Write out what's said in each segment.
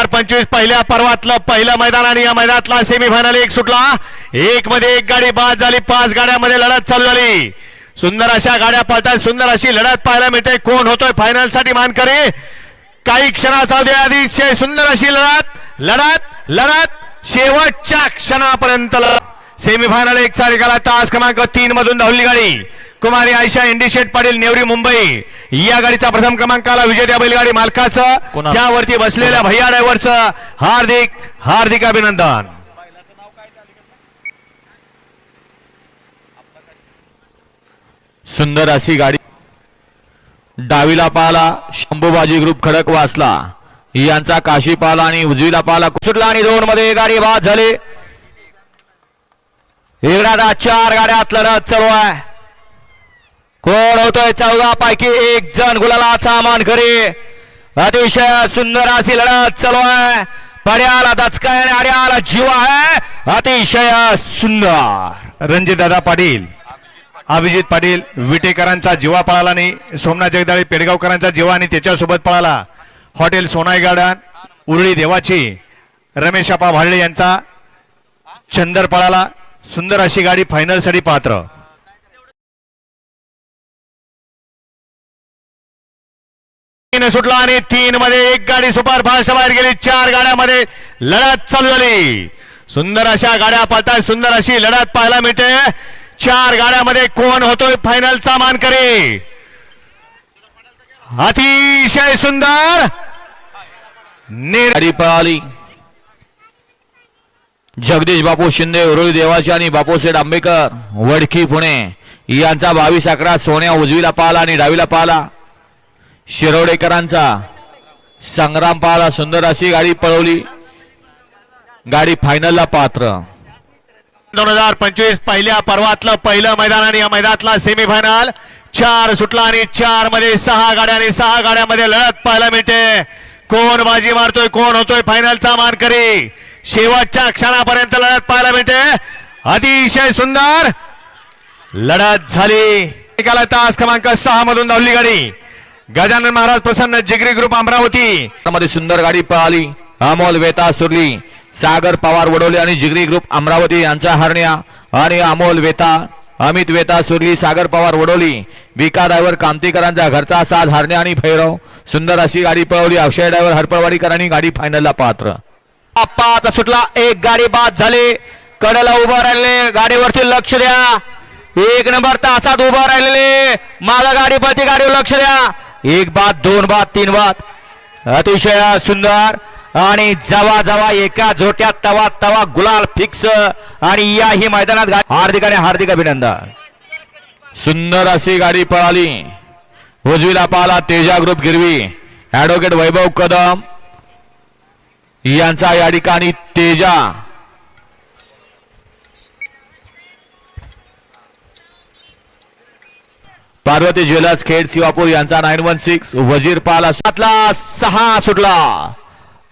हजार पंचवीस पहिल्या पर्वातलं पहिलं मैदान आणि या मैदानातला सेमीफायनल एक सुटला. एक मध्ये एक गाडी बाद झाली पाच गाड्यामध्ये लढत चालू झाली. सुंदर अशा गाड्या पळतात सुंदर अशी लढत पाहायला मिळते. कोण होतोय फायनलसाठी मानकरी? काही क्षणाचा अवधी अतिशय सुंदर अशी लढत लढत लढत. शेवटच्या क्षणापर्यंत सेमीफायनल एक चा निकाला तास क्रमांक तीन मधून धावली गाडी. कुमारी आयशा इंडिशेट पाटील नेवरी मुंबई. या गाडीचा प्रथम क्रमांकाला विजेत्या बैलगाडी मालकाचं. कोणा- त्यावरती बसलेल्या भैया ड्रायव्हरचं हार्दिक हार्दिक अभिनंदन. सुंदर अशी गाडी. डावीला पाला शंभूबाजी ग्रुप खडक वाचला. यांचा काशी पाला आणि उजवीला पाला सुटला आणि दोन मध्ये गाडी बाद झाली. एकदा चार गाड्यात लढत चालू आहे. कोण होतोय चौदा पैकी एक जण गुलालाचा मान करी अतिशय सुंदर अशी लढत चालू आहे. पड्याला दचकाय आणि आड्याला जीव आहे. अतिशय सुंदर. रणजित दादा पाटील अभिजित पाटील विटेकरांचा जीवा पळाला आणि सोमनाथ जगदाळे पेडगावकरांचा जीवा आणि त्याच्यासोबत पळाला. हॉटेल सोनाई गार्डन उरळी देवाची रमेश आपा भाडळे यांचा चंदर पळाला. सुंदर अशी गाडी फायनलसाठी पात्र. तीन सुटला आणि तीन मध्ये एक गाडी सुपर फास्ट बाहेर गेली. चार गाड्यामध्ये लढत चालू झाली. सुंदर अशा गाड्या पाहतात सुंदर अशी लढत पाहायला मिळते. चार गाड्यामध्ये कोण होतोय फायनलचा मानकरी? अतिशय सुंदर. निर- पळाली जगदीश बापू शिंदे उरुळी देवाची आणि बापूसेठ आंबेकर वडकी पुणे. यांचा बावीस अकरा सोन्या उजवीला पाहिला आणि डावीला पाहिला. शिरोडेकरांचा संग्राम पाहला सुंदर अशी गाडी पळवली. गाडी फायनलला पात्र. दोन हजार पंचवीस पहिल्या पर्वातलं पहिलं मैदान आणि या मैदानातला सेमीफायनल चार सुटला आणि चारमध्ये सहा गाड्या आणि सहा गाड्यामध्ये लढत पाहायला मिळते. कोण बाजी मारतोय कोण होतोय फायनलचा मानकरी. शेवटच्या क्षणापर्यंत लढत पाहायला मिळते. अतिशय सुंदर लढत झाली. निकाला तास क्रमांक सहा मधून धावली गाडी. गजानन महाराज प्रसन्न जिगरी ग्रुप अमरावती. मध्ये सुंदर गाडी पळाली. अमोल वेता सुरली सागर पवार वडोले आणि जिगरी ग्रुप अमरावती यांचा हरण्या. आणि अमोल वेता अमित वेता सुरली सागर पवार वडोली विका ड्रायव्हर कामतीकरांचा घरचा साथ हरण्या आणि भैरव. सुंदर अशी गाडी पळवली. अक्षय ड्रायव्हर हरपळवाडीकरांनी गाडी फायनलला पात्र. पाच सुटला. एक गाडी बाद झाली. कडेला उभं राहिले. गाडीवरती लक्ष द्या. एक नंबर तासात उभं राहिलेले. मागा गाडी पळती गाडीवर लक्ष द्या. एक बाद दोन बाद तीन बाद. अतिशय सुंदर आणि जवा जवा एका झोट्यात तवा तवा गुलाल फिक्स आणि याही मैदानात हार्दिक आणि हार्दिक अभिनंदन. सुंदर अशी गाडी पळाली. उजवीला पाला तेजा ग्रुप गिरवी. ऍडव्होकेट वैभव कदम. यांचा या ठिकाणी तेजा. पार्वती ज्वेलर्स खेड शिवापूर यांचा नाईन वन सिक्स वजीर पाला सातला सहा सुटला.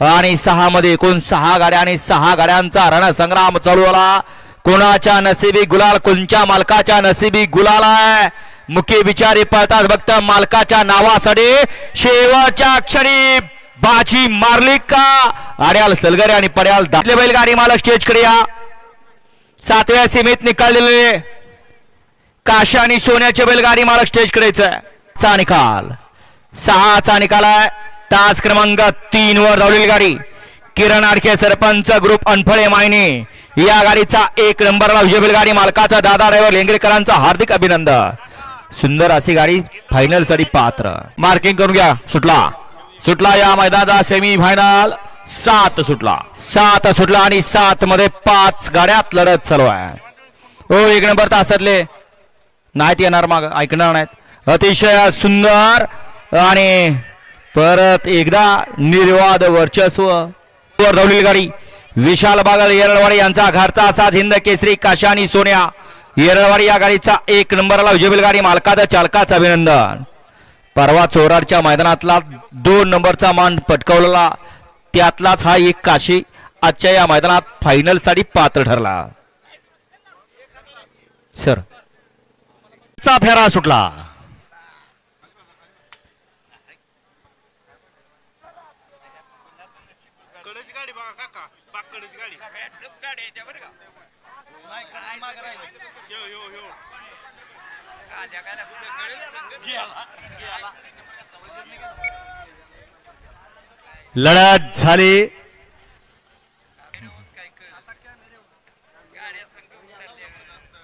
आणि सहा मध्ये एकूण सहा गाड्या आणि सहा गाड्यांचा रणसंग्राम चालू आला कोणाच्या नसिबी गुलाल कोणच्या मालकाच्या नसिबी गुलाल आहे? मुख्य बिचारी पळतात फक्त मालकाच्या नावासाठी. शेवटच्या क्षणी बाजी मारली का? आड्याल सलगरे आणि पड्याल दाखले बैलगाडी मालक स्टेजकडे या. सातव्या सीमेत निकाललेले. काशा आणि सोन्याचे बैलगाडी मालक स्टेज करायचं चा निकाल. सहाचा निकाल आहे. तास क्रमांक तीन वर धावलेली गाडी. किरण आडके सरपंच ग्रुप अनफळे मायने. या गाडीचा एक नंबरला विजय बैलगाडी मालकाचा दादा ड्रायव्हर लेंगरेकरांचा हार्दिक अभिनंदन. सुंदर अशी गाडी फायनलसाठी पात्र. मार्किंग करून घ्या. सुटला. सुटला या मैदानाचा सेमी फायनल सात सुटला. सात सुटला आणि सात मध्ये पाच गाड्यात लढत चालू आहे. हो एक नंबर तासातले. नाहीत येणार मग. ऐकणार नाहीत. अतिशय सुंदर आणि परत एकदा निर्वाद वर्चस्व. वर धावलेली गाडी. विशाल बागल येरळवाडी यांचा घरचा असा हिंद केसरी काशानी सोन्या. येरळवाडी या गाडीचा एक नंबरला विजयबील गाडी. मालकाचं चालकाचं अभिनंदन. परवा चोराडच्या मैदानातला दोन नंबरचा मान पटकवलेला. त्यातलाच हा एक काशी आजच्या या मैदानात फायनलसाठी पात्र ठरला. सर चा फेरा सुटला. लढत झाली.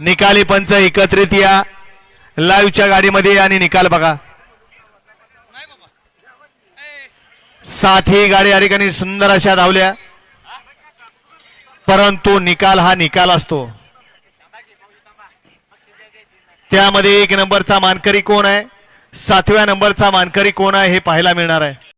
निकाली पंच एकत्रित या. लाईव्हच्या गाडीमध्ये आणि निकाल बघा. सातही गाडी या ठिकाणी सुंदर अशा धावल्या. परंतु निकाल हा निकाल असतो. त्यामध्ये एक नंबरचा मानकरी कोण आहे? सातव्या नंबरचा मानकरी कोण आहे हे पाहायला मिळणार आहे.